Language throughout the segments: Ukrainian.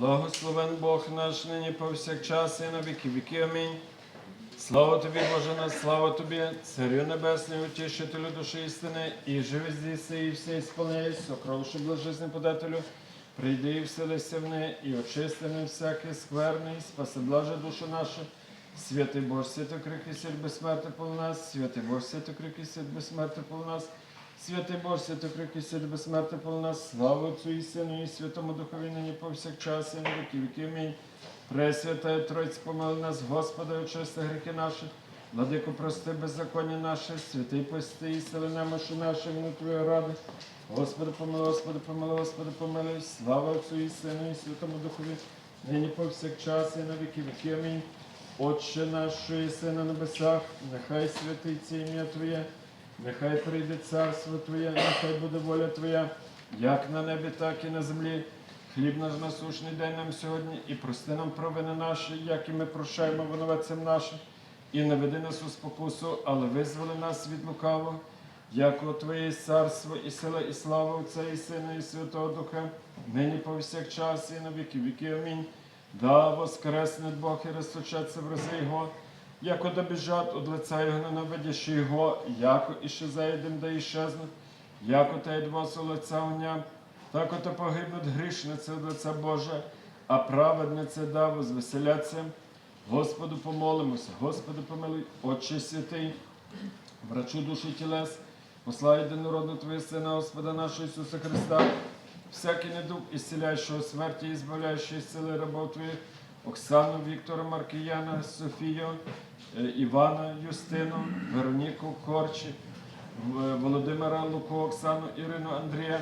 Благословен Бог наш нині повсякчас і на віки віки. Амінь. Слава тобі, Боже наш, слава тобі, Царю Небесний, утішителю душі істини, і живи здійси, і все ісполняй, сокровши блажизне подателю, прийди і вселися в неї, і очисти не всякий скверний, спаси блаже душу нашу. Святий Боже, свято крики сіль безсмерти пол нас, святий Боже, свято крики сіль безсмерти пол нас, святий Боже, свято крики сіль безсмерти пол нас, слава Отцю і Сину, і Святому Духові нині повсякчас, і на віки віки. Амінь. Пресвятая Тройці, помили нас, Господи, очисти гріхи наші, владико, прости беззаконня наше, святий пости і сили немощі наші, Твоєї ради. Господи, помилуй, Господи, помилуй, Господи, помилуй, слава Отцю і Сину, і Святому Духові, нині повсякчас, і на віки віки. Амінь. Отче наш, що єси на небесах, нехай святиться ім'я Твоє, нехай прийде царство Твоє, нехай буде воля Твоя, як на небі, так і на землі. Хліб наш насущний день нам сьогодні, і прости нам провини наші, як і ми прощаємо винуватцям нашим, і не веди нас у спокусу, але визволи нас від лукавого, як Твоє царство, і сила, і слава Отця, і Сина, і Святого Духа, нині повсякчас, і на віки віки. Амінь. Да воскресне Бог і розточаться в рази Його, яко добіжать од лица Його ненавидящі Його, яко іще заїдем, да іщезнуть, яко та й двосу лиця огня, так ото погибнуть грішниці від лиця Божа, а праведниці да возвеселяться. Господу помолимося, Господи помилуй, Отче святий, врачу душі тілес, послай єдинородну Твоє Сина, Господа нашого Ісуса Христа, всякий недуг ісціляючого смерті, і збавляючої сили рабов Твоїх, Оксану, Віктора, Маркіяна, Софію, е, Івана, Юстину, Вероніку, Корчі, Володимира, Луку, Оксану, Ірину, Андрія,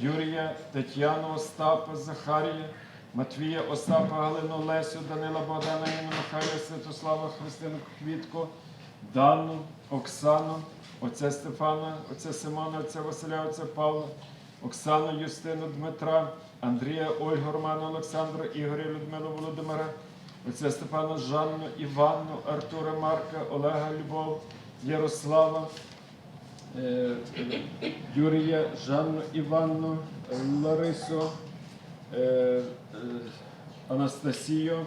Юрія, Тетяну, Остапа, Захарія, Матвія, Остапа, Галину, Лесю, Данила, Богдана, Інну, Михайла, Святослава, Христину, Квітку, Данну, Оксану, отця Стефана, отця Симона, отця Василя, отця Павла, Оксану, Юстину, Дмитра, Андрія, Ольгу, Романа, Олександра, Ігоря, Людмилу, Володимира, отця Степана, Жанну, Іванну, Артура, Марка, Олега, Любов, Ярослава, е, Юрія, Жанну, Іванну, Ларису, е, е, Анастасію,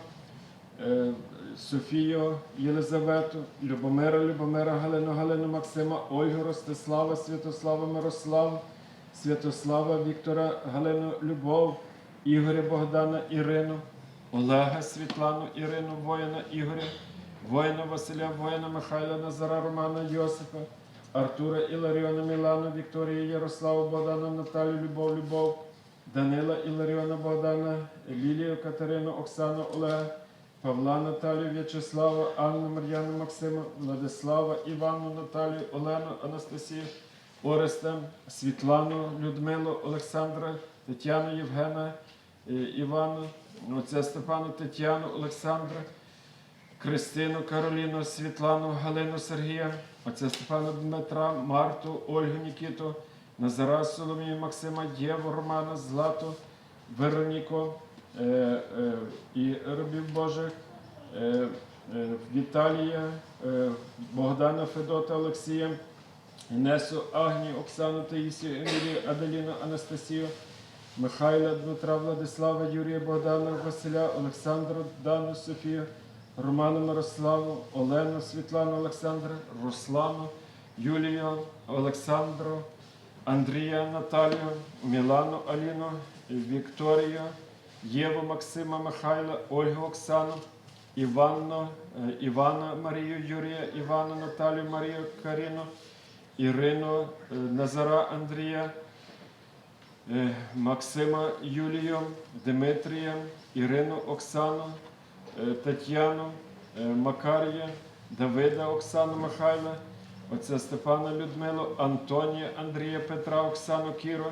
Софію, Єлизавету, Любомира, Любомира, Галину, Галину, Максима, Ольгу, Ростислава, Святослава, Мирослав, Святослава, Віктора, Галину, Любов, Ігоря, Богдана, Ірину, Олега, Світлану, Ірину, воїна, Ігоря, воїна Василя, воїна Михайла, Назара, Романа, Йосипа, Артура, Іларіона, Мілану, Вікторію, Ярославу, Богдана, Наталю, Любов, Любов, Данила, Іларіона, Богдана, Лілію, Катерину, Оксану, Олега, Павла, Наталію, В'ячеслава, Анну, Мар'яну, Максима, Владислава, Іванну, Наталію, Олену, Анастасію, Ореста, Світлану, Людмилу, Олександра, Тетяну, Євгена, е, Івану, отця Степану, Тетяну, Олександра, Кристину, Кароліну, Світлану, Галину, Сергія, отця Степана Дмитра, Марту, Ольгу, Нікіту, Назара, Соломію, Максима, Єву, Романа, Злату, Вероніку е, е, і рабів Божих, е, е, Віталія, е, Богдана, Федота, Олексія, Інесу, Агнію, Оксану, Таїсію, Емілію, Аделіну, Анастасію, Михайла, Дмитра, Владислава, Юрія, Богдана, Василя, Олександру, Дану, Софію, Роману, Мирославу, Олену, Світлану, Олександра, Руслану, Юлію, Олександру, Андрія, Наталію, Мілану, Аліну, Вікторію, Єву, Максима, Михайла, Ольгу, Оксану, Іванну, е, Івана, Марію, Юрія, Івану, Наталію, Марію, Каріну, Ірину, е, Назара, Андрія, е, Максима, Юлію, Дмитрія, Ірину, Оксану, е, Тетяну, Макарія, Давида, Оксану, Михайла, отця Степана Людмилу, Антонія, Андрія, Петра, Оксану, Кіру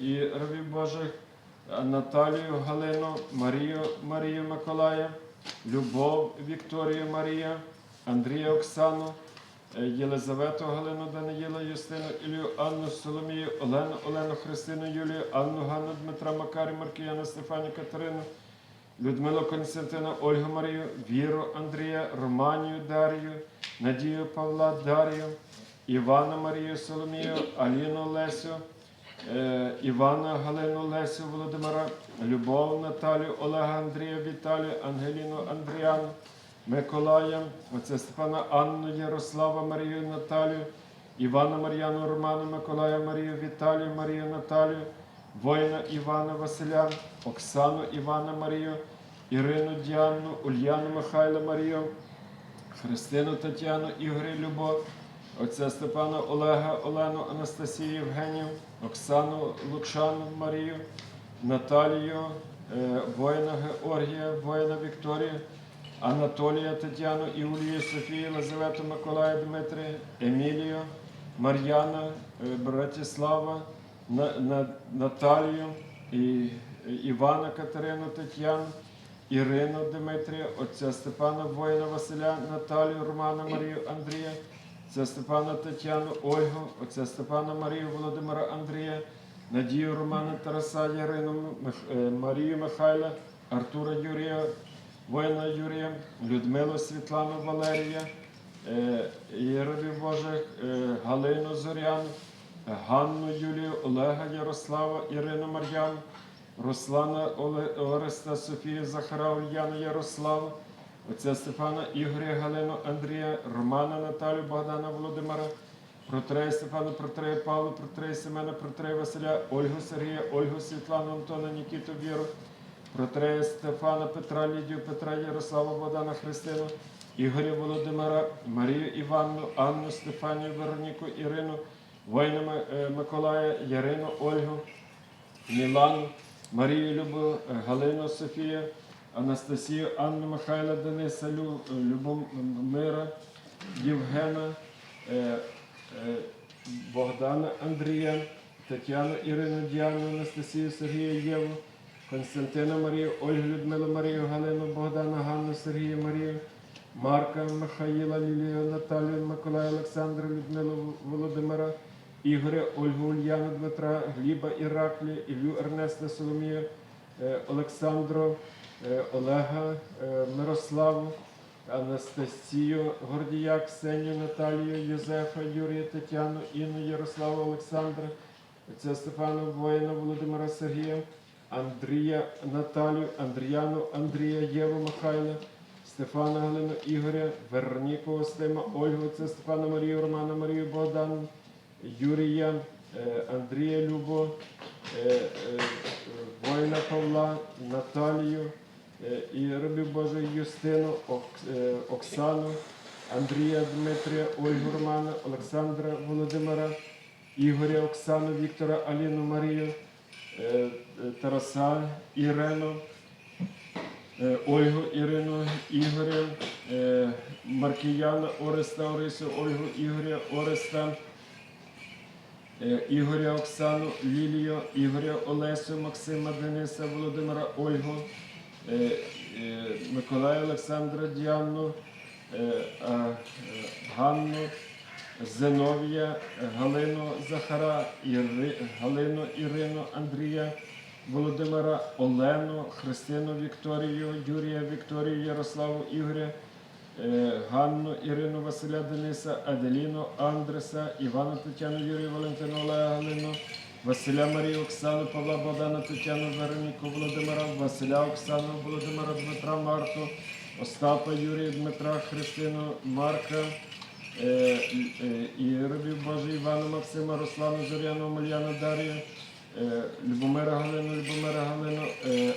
і рабів Божих, Наталію, Галину, Марію, Марію Миколая, Любов, Вікторію, Марія, Андрія, Оксану, Єлизавету, Галину, Даниїла, Юстину, Ілію, Анну, Соломію, Олену, Олену, Христину, Юлію, Анну, Ганну, Дмитра, Макарі, Маркіяна, Стефані, Катерину, Людмилу Константина, Ольгу Марію, Віру Андрія, Романію Дарію, Надію Павла Дарію, Івана Марію Соломію, Аліну Лесю, е, Івана, Галину, Лесю, Володимира, Любов, Наталію, Олега, Андрія, Віталію, Ангеліну, Андріану, Миколая, отця Степана, Анну, Ярослава, Марію, Наталію, Івана, Мар'яну, Романа, Миколая, Марію, Віталію, Марію, Наталію, воїна Івана, Василя, Оксану, Івана, Марію, Ірину, Діану, Ульяну, Михайла, Марію, Христину, Тетяну, Ігоря, Любов, отця Степана, Олега, Олену, Анастасію, Євгенію, Оксану, Лучану, Марію, Наталію, е, воїна Георгія, воїна Вікторію, Анатолія, Тетяну, Іулію, Софію, Лизавету, Миколая, Дмитрія, Емілію, Мар'яна, е, Братіслава, На- На- Наталію, Івана, Катерину, Тетяну, Ірину Дмитрія, отця Степана воїна Василя, Наталію, Романа, Марію, Андрія, отця Степана Тетяну, Ольгу, отця Степана Марію, Володимира Андрія, Надію Романа Тараса, Ярину е, Марію Михайла, Артура Юрія, воїна Юрія, Людмилу Світлану Валерія, е, Єрові Божих, е, Галину Зоряну, Ганну Юлію, Олега Ярослава, Ірину Мар'яну, Руслана Ореста, Софію Захара, Ульяну Ярославу, отця Стефана Ігоря, Галину Андрія, Романа Наталю, Богдана Володимира, Протрея Стефана, Протрея Павла, Протрея Семена, Протрея Василя, Ольгу Сергія, Ольгу Світлану, Антона, Нікіту Віру, Протрея Стефана, Петра, Лідію, Петра, Ярослава, Богдана, Христину, Ігоря Володимира, Марію Іванну, Анну, Стефанію, Вероніку, Ірину, воїна е, Миколая, Ярину, Ольгу, Мілану, Марію Любу, е, Галину Софію, Анастасію, Анну Михайла, Дениса, Лю- Любомира, Євгена, е, Богдана Андрія, Тетяну Ірину, Діану, Анастасію, Сергія, Єву, Константина Марію, Ольгу Людмилу Марію, Галину, Богдана, Ганну, Сергія Марію, Марка, Михаїла, Лілію, Наталію, Миколая, Олександра, Людмилу, Володимира, Ігоря, Ольгу, Ульяну, Дмитра, Гліба, Іраклі, Ілю, Ернеста, Соломію, е, Олександру, е, Олега, е, Мирославу, Анастасію, Гордія, Ксенію, Наталію, Йозефа, Юрія, Тетяну, Інну, Ярославу, Олександра, отця Стефана, воїна, Володимира Сергія, Андрія, Наталію, Андріяну, Андрія, Єву, Михайла, Стефана Галину, Ігоря, Вероніку, Остима, Ольгу, отця Стефана Марію, Романа Марію, Богдану, Юрія, е, Андрія Любо, е, е, воїна Павла, Наталію, і рабів Божий Юстину, Оксану, Андрія Дмитрія, Ольгу Романа, Олександра Володимира, Ігоря, Оксану, Віктора, Аліну Марію, Тараса, Ірену, е, Ольгу Ірину, Ігоря, е, Маркіяна, Ореста, Орисю, Ольгу, Ігоря, Ореста, е, Ігоря Оксану, Лілію, Ігоря Олесю, Максима, Дениса, Володимира, Ольгу, е, е, Миколая Олександра, е, е, Ганну, Зиновія, Галину Захара, Іри, Галину Ірину, Андрія, Володимира, Олену, Христину Вікторію, Юрія Вікторію, Ярославу Ігоря, е, Ганну Ірину Василя Дениса, Аделіну Андреса, Івана Тетяну Юрію Валентину Олега Галину, Василя Марію Оксану, Павла Богдана Тетяну Вероніку Володимира, Василя Оксану Володимира Дмитра Марту, Остапа Юрія Дмитра Христину Марка. Е, е, і рабів Божий Івана Максима, Руслану Зоряну, Омельяну Дар'ю, е, Любомира Галину, Любомира Галину,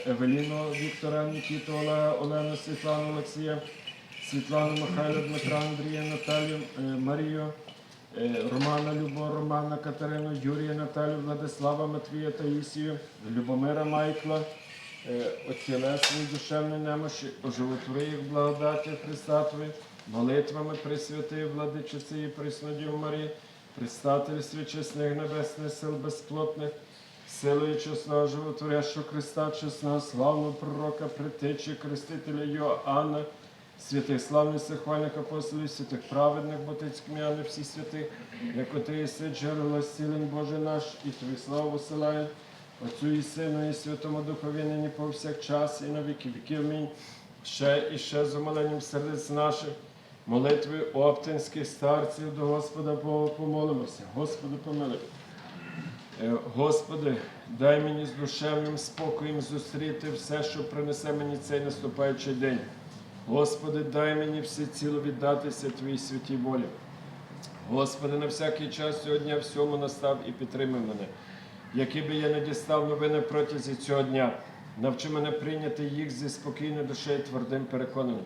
Евеліну Віктора, Нікіту, Олега, Олену, Світлану Олексія, Світлану Михайла, Дмитра Андрія, Наталію, Марію, Романа Любо, Романа Катерину, Юрія Наталію, Владислава Матвія Таїсію, Любомира Майкла, оцілесні душевної немощі, оживотвори їх благодаті Христа Твої, молитвами Пресвятої Владичиці і Преснодів Марії, предстательстві чесних небесних сил безплотних, силою чесного животворящого Христа, чесного славного пророка, притечі, крестителя Йоанна, святих славних сихвальних апостолів, святих праведних, ботицьких м'яни всіх святих, як ти єси джерело зцілень Боже наш, і тобі славу посилає, Отцю і Сину, і Святому Духові нині повсякчас, і на віки віків. Амінь. Ще і ще з умоленням сердець наших, молитвою оптинських старців до Господа помолимося. Господи помилуй. Е, Господи, дай мені з душевним спокоєм зустріти все, що принесе мені цей наступаючий день. Господи, дай мені всеціло віддатися Твоїй святій волі. Господи, на всякий час сьогодні всьому настав і підтримай мене. Які би я не дістав новини протязі цього дня, навчи мене прийняти їх зі спокійною душею, твердим переконанням,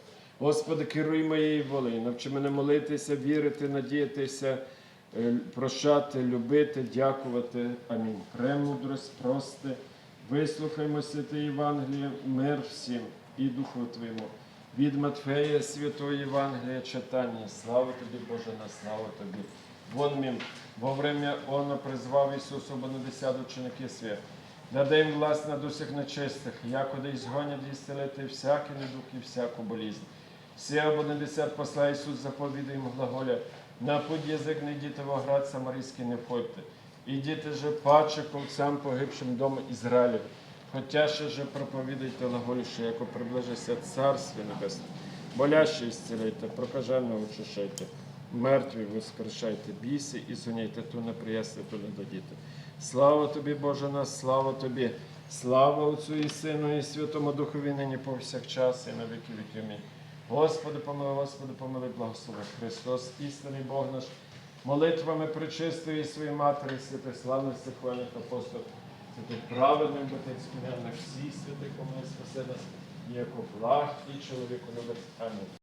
Господи, керуй моєю волею, навчи мене молитися, вірити, надіятися, е, прощати, любити, дякувати. Амінь. Премудрость, прости, вислухаймо святе Євангеліє, мир всім і Духу Твоєму. Від Матфея Святого Євангелія читання. Слава тобі, Боже, на слава тобі. Вон мім, во время Оно призвав Ісусу Бонадесят ученики свят. Даде їм власть над усіх нечистих, якоди й згонять і зцілити всякий недух і всяку болізнь. Всі або не десят посла Ісус заповідає їм глаголя, на путь язик не йдіте в оград Самарійський не входьте. Ідіте же паче ковцям погибшим дому Ізраїлів. Хотя ще же проповідайте глаголі, що яко приближиться Царстві Небесне. Боляще ісцілейте, прокаженого очищайте, мертві воскрешайте, бійся і згоняйте, ту не ту не дадіте. Слава тобі, Боже наш, слава тобі, слава Отцю і Сину, і Святому Духові нині повсякчас, і на віки віки. Амінь. Господи, помилуй, Господи, помилуй, благослови Христос, істинний Бог наш, молитвами причистої своєї матері, святих славних хвальних апостолів, святих праведних батьків на всіх святих помилуй, спаси нас, і як благ і чоловіку любить. Амінь.